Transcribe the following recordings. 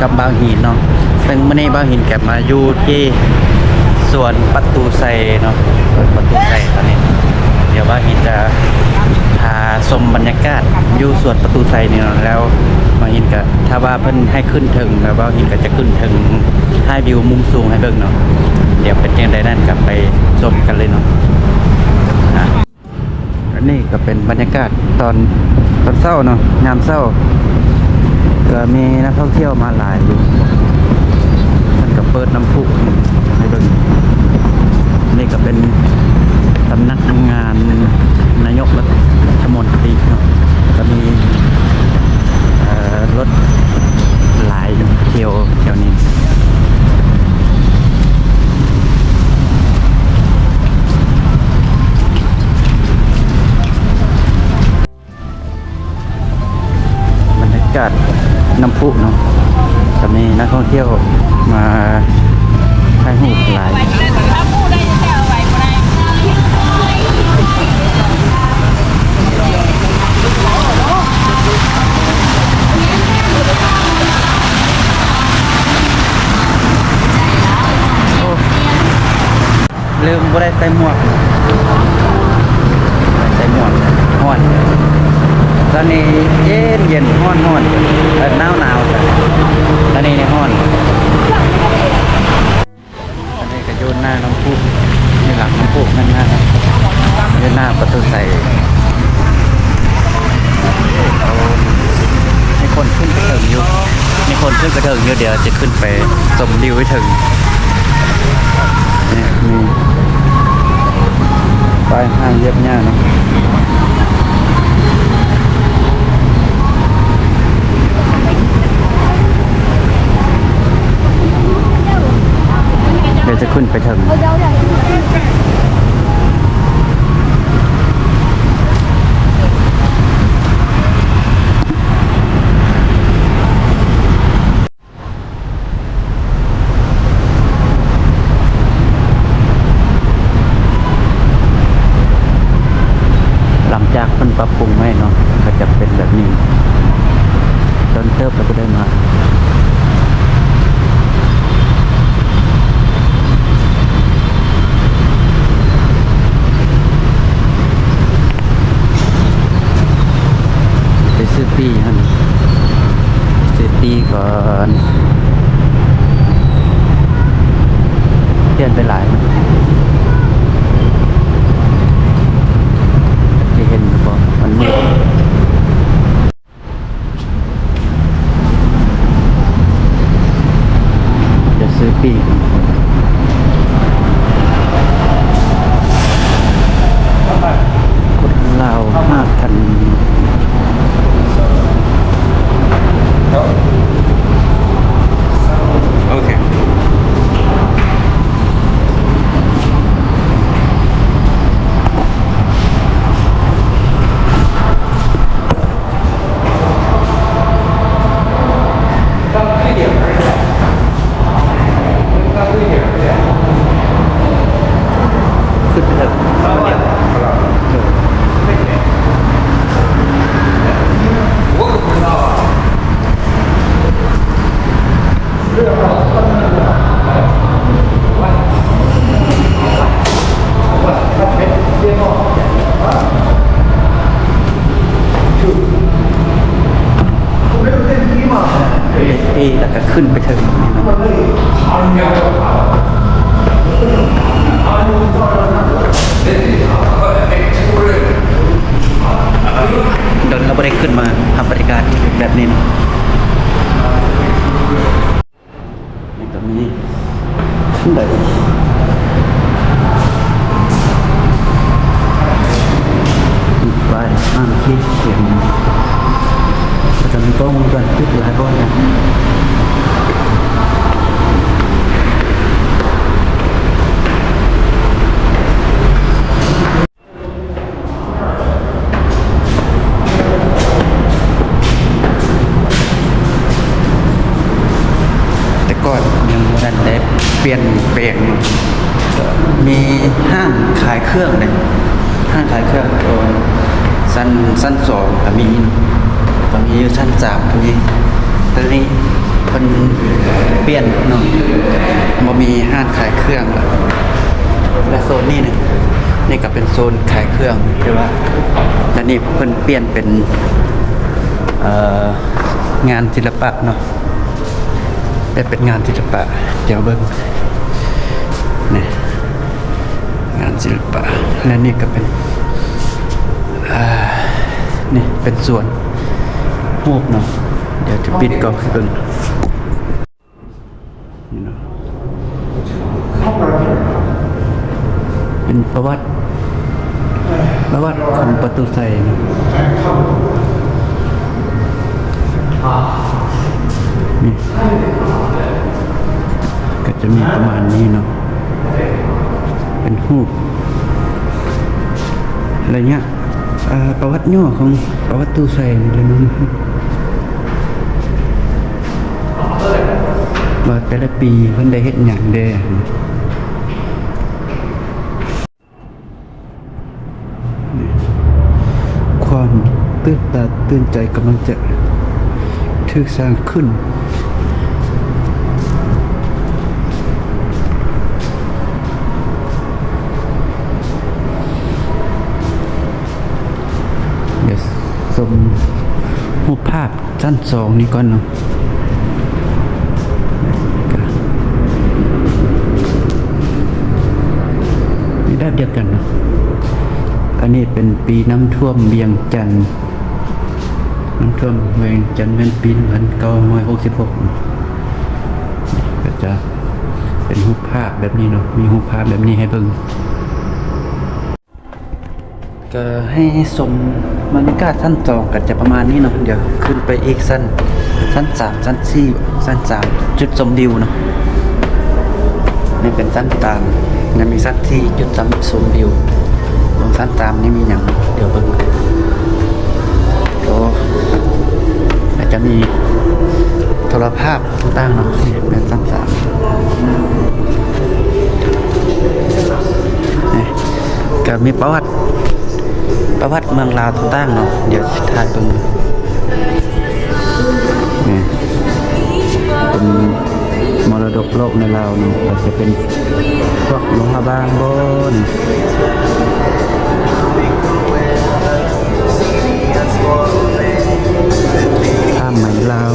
กับบางหินเนาะซึ่งมื่อนี้บางหินแก็บมาอยู่ที่สวนประตูไซเนาะประตูไซตอนนี้ เดี๋ยวบางหินจะพาชมบรรยากาศอยู่สวนประตูไซนี่เนาะแล้วบางหินก็ถ้าว่าเพิ่นให้ขึ้นถึงแล้วบางหินก็จะขึ้นถึงให้วิวมุมสูงให้เบิ่งเนาะเดี๋ยวเป็นยังไงนั่นกลับไปชมกันเลยเนาะนนี้ก็เป็นบรรยากาศตอนตอนเศร้าเนาะยามเศร้า ก็มีนักท่องเที่ยวมาหลายอยู่มันก็เปิดน้ำพุให้ดูนี่ก็เป็นสำนักงานนายกรัฐมนตรีเนาะก็มีรถหลายเที่ยวแถวนี้ น้ำพุเนาะจะมีนักท่องเที่ยวมาถ่ายรูปหลายถ้าพูดได้จะเอาไว้ก็ได้ลืมบ่ได้ใส่หมวกใส่หมวกฮ้อนต อนนี้เย็นเย็นฮ้อนฮ้อนเออหนาวหนาวจ้ะตอนนี้นี่ฮ้อนตอนนี้ก็อยู่หน้าน้ำพุนี่หลังน้ำพุนั่นนะอยู่หน้าประตูใส่เอามีคนขึ้นไปถึงอยู่มีคนขึ้นไปถึงอยู่เดี๋ยวจะขึ้นไปชมวิวให้ถึงนี่มีป้ายห้างเย็บหญ้าเนาะ ดี๋ยวจะขึ้นไปถึง ลี่ยนแปลงก็มีห้างขายเครื่องเลยห้างขายเครื่องตรงสั้นสั้นสองก็มีก็มีอยู่ชั้นสามก็มีตอนนี้เพิ่นเปลี่ยนเนาะบ่มีห้างขายเครื่อง และโซนนี้เนี่ยนี่ก็เป็นโซนขายเครื่องหรือว่าและนี่เพิ่นเปลี่ยนเป็นงานศิลปะเนาะ แต่เป็นงานศิลปะเดี๋ยวเบิ่งนี่งานศิลปะและนี่ก็เป็นนี่เป็นส่วนรูปเนาะเดี๋ยวจะปิดกล้องให้เบิ่งนี่เนาะเป็นประวัติประวัติของประตูไซเนาะนี่ จะมีประมาณนี้เนาะเป็นรูปอะไรเงี้ยอ่าประวัติย่อของประวัติตู้ใส่เลยเนาะว่าแต่ละปีเพิ่นได้เฮ็ดหยังแด่นความตื่นตาตื่นใจกำลังจะถูกสร้างขึ้นั้นสองนี้ก่อนเนาะนี่แบบเดียวกันเนาะอันนี้เป็นปีน้ำท่วมเบียงจันทน์น้ำท่วมเบียงจันทน์เป็นปีพันเก้าร้อยหกสิบหกก็จะเป็นรูปภาพแบบนี้เนาะมีรูปภาพแบบนี้ให้เบิ่ง ก็ให้สมบรรยากาศสั้นสองก็จะประมาณนี้เนาะเดี๋ยวขึ้นไปอีกสั้นสั้นสามสั้นสี่สั้นสามจุดชมวิวเนาะนี่เป็นสั้นตามยังมีสั้นที่จุดชมชมวิวตรงสั้นตามนี่มีอย่างเดี๋ยวเบิ่งโอ้อาจจะมีโทรภาพต่างๆเนาะนี่เป็นสั้นสามนี่ก็มีประวัติ ประวัติเมืองลาวต่างๆเนาะเดี๋ยวถ่ายตรงนี้นี่เป็นมรดกโลกในลาวเนาะก็จจะเป็นพวกหลวงพระบางบนผ้าไหมลาว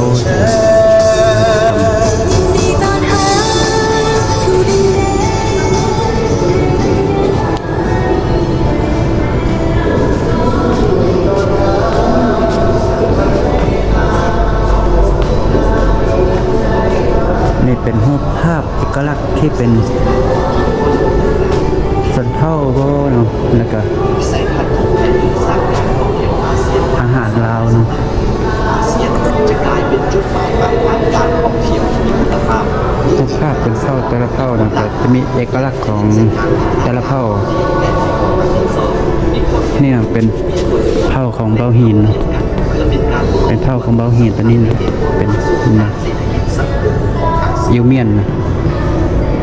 นี่เป็นรูปภาพเอกลักษณ์ที่เป็นสันเท่าโบเนาะแล้วก็อาหารลาวเนาะจะกลายเป็นจุดหมายปลายทางการท่องเที่ยวที่มีคุณภาพรูปภาพเป็นเผ่าแต่ละเผ่านะแต่จะมีเอกลักษณ์ของแต่ละเผ่านี่นะเป็นเผ่าของเบาหิน เป็นเผ่าของเบาหินตัวนี้นะเป็นนะ ยูเมียน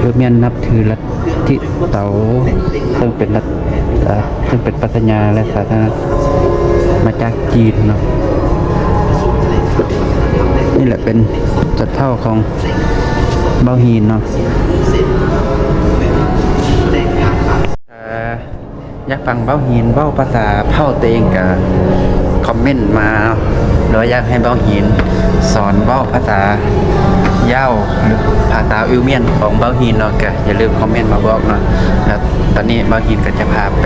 ยูเมียนนับถือลัทธิเต๋าซึ่งเป็นลัทซึ่งเป็นปัตญาและศาสนามาจากจีนเนาะนี่แหละเป็นจัดเผ่าของเบาหินเนาะอยากฟังเบ้าหินเบ้าภาษาเผ่าตัวเองกับคอมเมนต์มาเนาะหรืออยากให้เบ้าหินสอนเบ้าภาษา ย้าหรือภาษาอิวเมียนของเบ้าหินเนาะก็อย่าลืมคอมเมนต์มาบอกเนาะแล้วตอนนี้เบ้าหินก็จะพาไป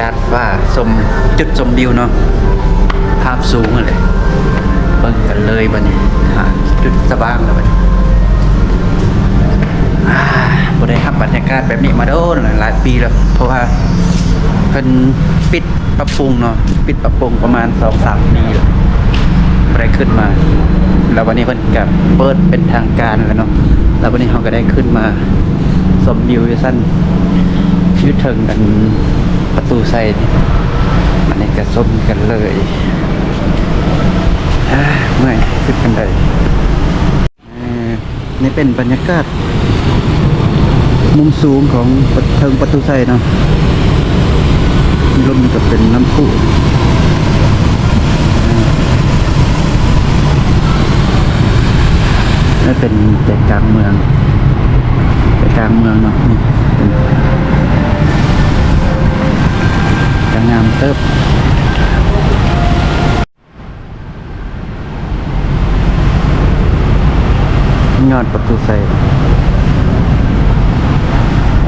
ดัดฟ้าชมจุดชมวิวเนาะภาพสูงเลยเบิ่งกันเลยบัดนี้หาจุดสว่างแล้วบัดนี้อ่าบ่ได้รับบรรยากาศแบบนี้มาโดนหลายปีแล้ว เพราะว่าเพิ่นปิดปรับปรุงเนาะปิดปรับปรุงประมาณ2-3ปีแล้ว บ่ได้ขึ้นมา แล้ววันนี้เพิ่นก็เปิดเป็นทางการแล้วเนาะแล้ววันนี้เราก็ได้ขึ้นมาชมวิวอยู่สั้นยืดถึงกันประตูไซนี่มันนี้ก็ชมกันเลยเมื่อยขึ้นกันได้อ่านี่เป็นบรรยากาศ มุมสูงของเทิงประตูไซเนาะมีลมกับเป็นน้ำพุ ไม่เป็นใจกลางเมืองใจกลางเมืองเนาะนี่เป็นจะงามเติบยอดประตูใส่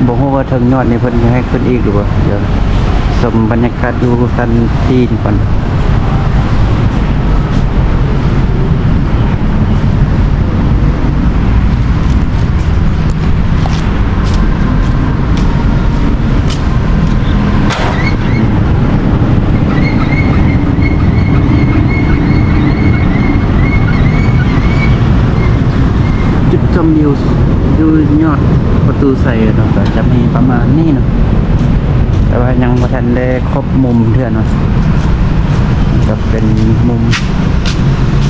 บอกว่าถึงยอดนี่เพิ่นจะให้ขึ้นอีกหรือเปล่าเดี๋ยวสมบรรยากาศดูสันจีนก่อน จุดชมวิวอยู่ยอดูใส่เนาะก็จะมีประมาณนี้เนาะแต่ว่ายังไม่ทันได้ครบมุมเท่าเนาะก็เป็นมุม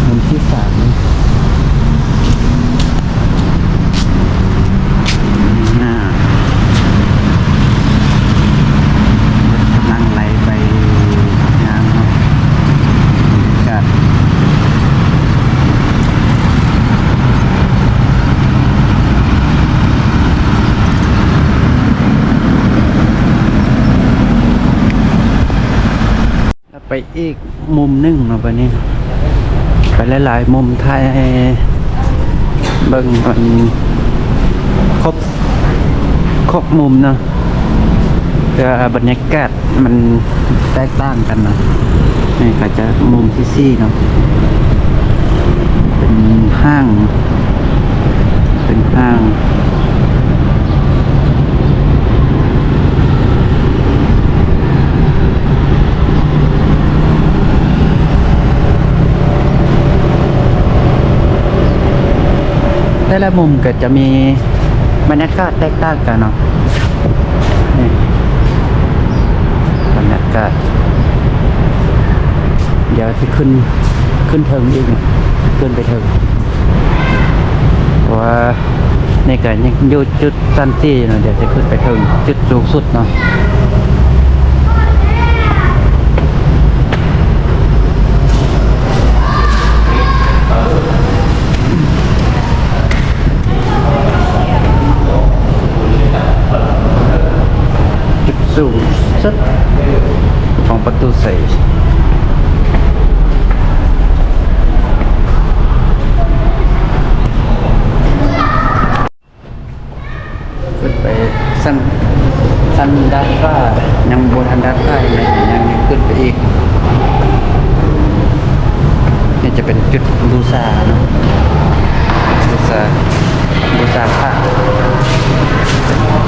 มุมที่สามอ่ากำลังไหลไปงามเนาะบรรยากาศ แล้วไปอีก มุมหนึ่งเนาะไปนี้ไปหลายๆมุมไทยเบิ่งมันครบครบมุมเนาะเพื่อบรรยากาศมันแตกต่างกันนะนี่ก็จะมุมที่สี่เนาะเป็นห้าง เป็นห้าง ละมุมก็จะมีบรรยากาศแตกต่างกันเนาะนี่บรรยากาศเดี๋ยวที่ขึ้นขึ้นเทิงอีกเนี่ยขึ้นไปเทิงว่าในการยังอยู่จุดสั้นที่เนาะเดี๋ยวจะขึ้นไปเทิงจุดสูงสุดเนาะ สูงสุดของประตูใส่ขึ้นไปสั้นสั้นด้านฟ้ายังบนทันด้านฟ้าอีกนะยังขึ้นไปอีก นี่จะเป็นจุดบูชาเนอะบูชาบูชาพระ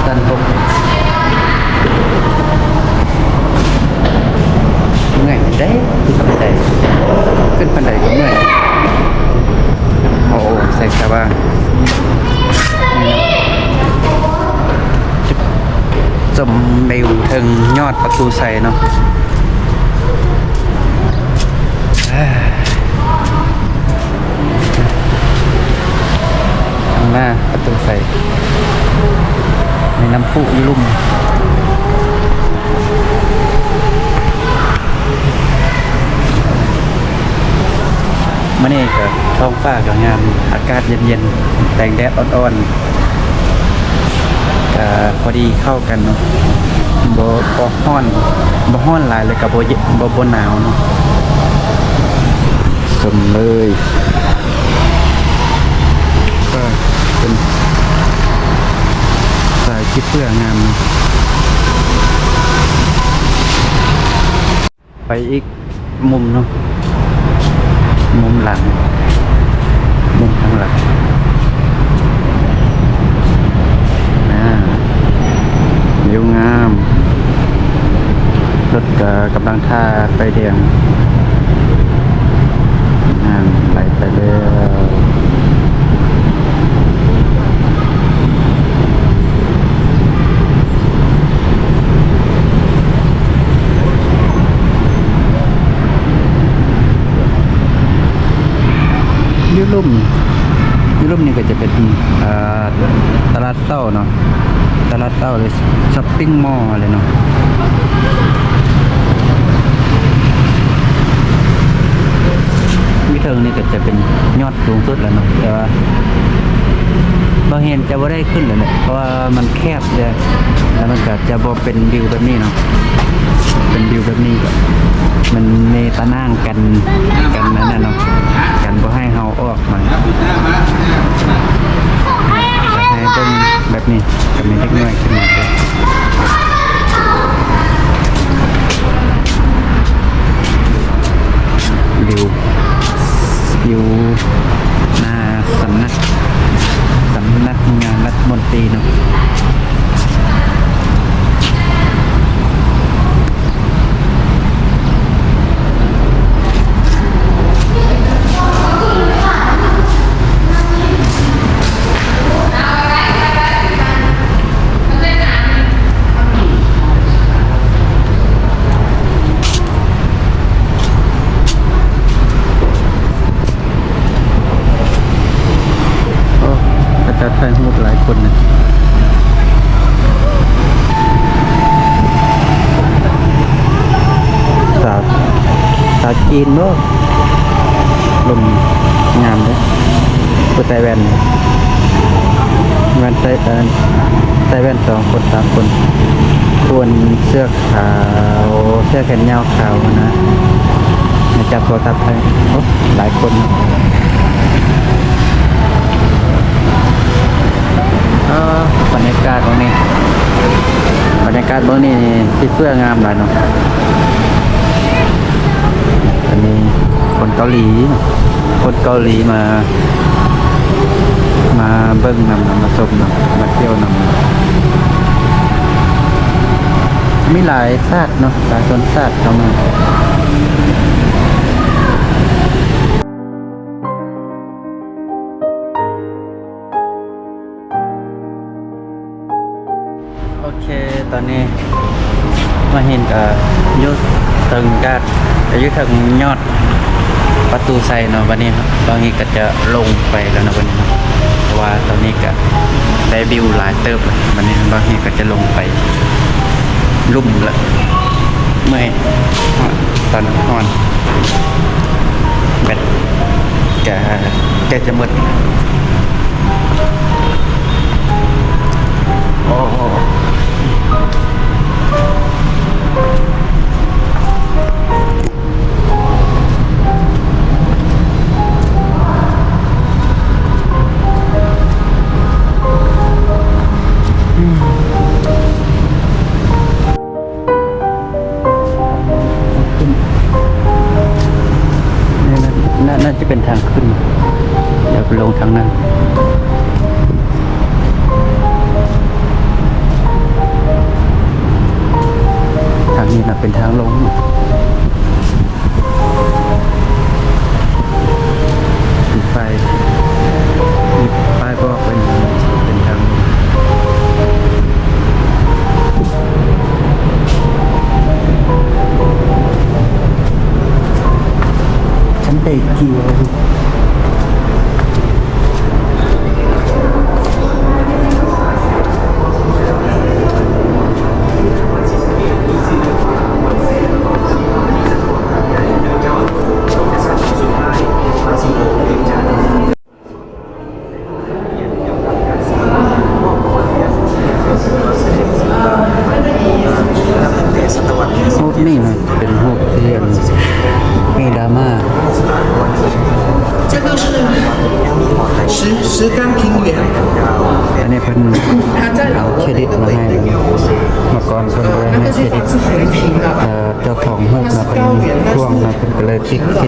ด้านบน เมื่อยได้ขึ้นบันไดขึ้นบันไดก็เมื่อยโอ้โหใส่กระบ้างจุดจมเบลถึงยอดประตูใส่เนาะข้างหน้าประตูใส่ในน้ำพุลุ่ม มื่อนี้ก็ท้องฟ้าก็งามอากาศเย็นๆแต่งแดดอ่อนๆก็พอดีเข้ากันเนาะบ่บ่ฮ้อนบ่ฮ้อนหลายเลยกับบ่เย็นบ่บ่หนาวเนาะสมเลยก็เป็นสายคิดเพื่องามเนาะไปอีกมุมเนาะ มุมหลัง มุมข้างหลังนะวิวงาม รถกกำลังท่าไฟแดงงามไหลไปเรื่อยลุ่มยุลุ่ม นี่ก็จะเป็นตลาดเศร้าเนาะตลาดเศร้าเลยช้อปปิ้งมอลล์เลยเนาะวิเทิงนี่ก็จะเป็นยอดสูงสุดแล้วเนาะแต่ว่าเห็นจะบ่าได้ขึ้นเลยเนี่ยเพราะว่ามันแคบเลยแล้วมันก็จะบ่เป็นวิวแบบนี้เนาะเป็นวิวแบบนี้ก็มันในตะนั่งกันกันนั่นนะเนาะ ออกมาจะให้เบิ่งแบบนี้ก็มีเล็กน้อยขึ้นมา จีนเนาะลมงามเลยผู้ไต้แวนแวนไต้แวนไต้แวนสองคนสามคนควรเสื้อขาวเสื้อแขนยาวขาวนะจับโทรศัพท์ไทยหลายคนอะเออบรรยากาศตรงนี้บรรยากาศตรงนี้ที่เสื้องามหลายเนาะ อันนี้คนเกาหลี คนเกาหลีมา มาเบิ้งนำนำมาชมนำมาเที่ยวนำมีหลายชาติเนาะหลายชนชาติเข้ามาโอเค ตอนนี้มาเห็นกับยุทธ ตึงกัดอายุถึงยอดประตูไซเนาะวันนี้ครับตอนนี้ก็จะลงไปแล้วนะวันนี้เพราะว่าตอนนี้ก็ได้บิวหลายเติบเลยวันนี้บางทีก็จะลงไปลุ่มละเมื่อยตอนนอนแบตแกแกจะหมดโอ้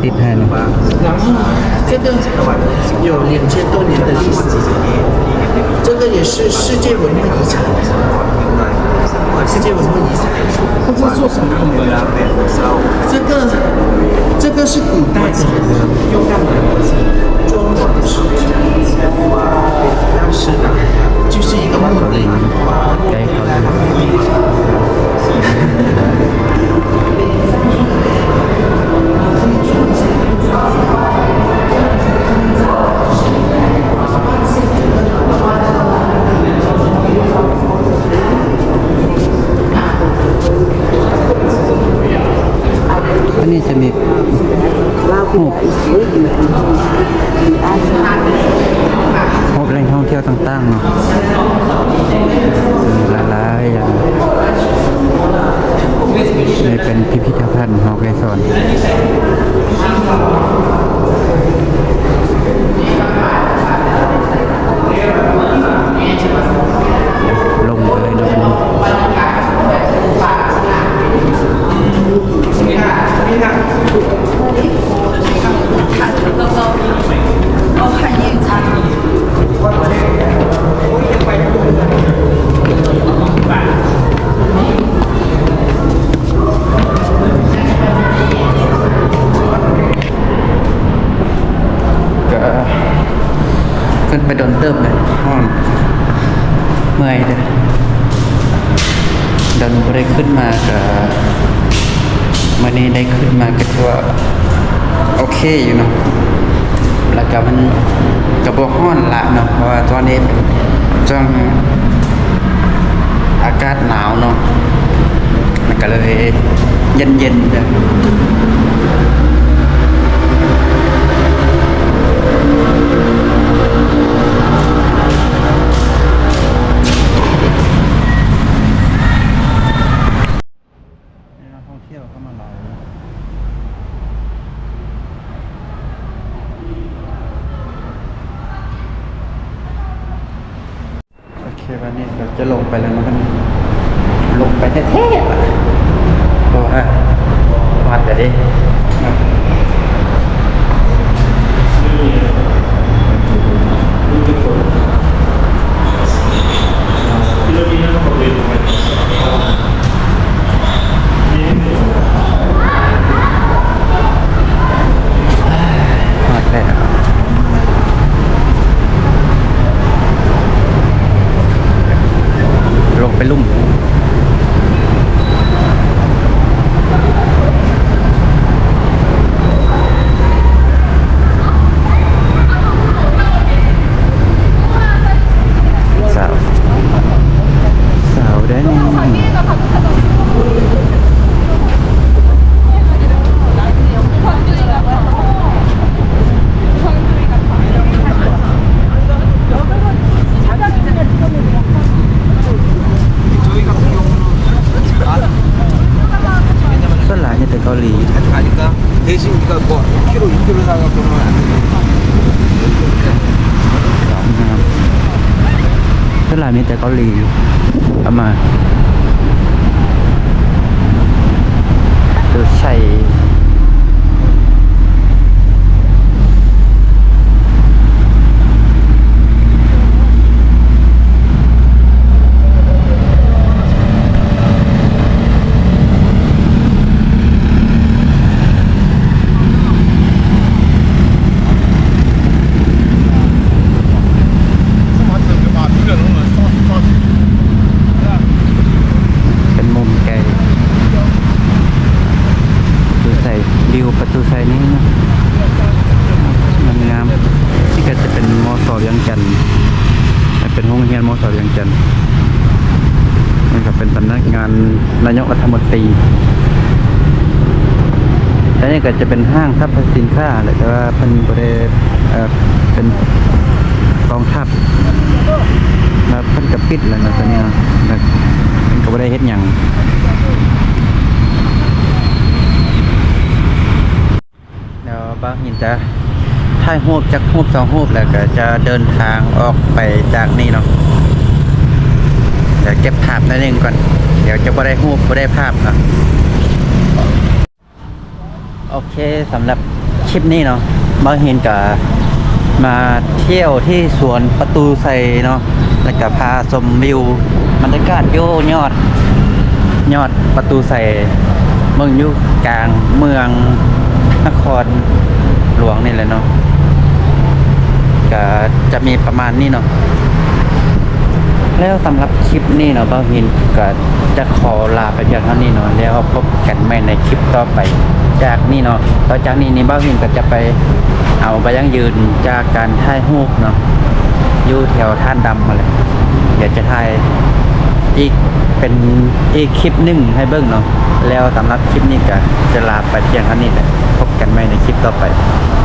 然后，这个有两千多年的历史，这个也是世界文化遗产。世界文化遗产，不知道做什么用的。这个，这个是古代的，用到的。木头装国的。手机。是的，就是一个木的，对，好的。 รู หนาวเนาะมันก็เลยเย็นๆ มีแต่เกาหลีเอามาดูใช่เป็นมุมไกลดูใส่วิวประตูใส่นี้นะมันงามนี่ก็จะเป็นมอสอเวียงจันทร์เป็นห้ องเรียนมอสอเวียงจันทร์มันก็เป็นสำนักงานนายกรัฐมนตรีและนี่ก็จะเป็นห้างสรรพสินค้าแหละแต่ว่าเป็นบริเอ่อเป็นกองทัพแล้วเพิ่นกับปิดแล้วนะตอนนี้นะแล้วเพิ่นก็บ่ได้เฮ็ดหยังเดี๋ยวบ้างหินจะถ่ายรูปจากรูปสองรูปแล้วก็จะเดินทางออกไปจากนี่เนาะ เดี๋ยวเก็บภาพนิดนึงก่อน เดี๋ยวจะบ่ได้รูปบ่ได้ภาพเนาะโอเคสำหรับคลิปนี้เนาะบางหินกับมาเที่ยวที่สวนประตูไซเนาะแล้วก็พาชมวิวบรรยากาศโยยอด ยอดประตูไซเมืองยู่กลางเมืองนครหลวงนี่แหละเนาะก็จะมีประมาณนี้เนาะ แล้วสำหรับคลิปนี้เนาะเบ้าหินก็จะขอลาไปเพียงเท่านี้เนาะแล้วพบกันใหม่ในคลิปต่อไป จากนี่เนาะต่อจากนี้นี่เบ้าหินก็จะไปเอาไปยังยืนจากการถ่ายรูปเนาะอยู่แถวท่านดำมาเลยเดี๋ยวจะถ่ายอีกเป็นอีกคลิปหนึ่งให้เบิ้งเนาะแล้วสำหรับคลิปนี้ก็จะลาไปเพียงเท่านี้แหละพบกันใหม่ในคลิปต่อไป「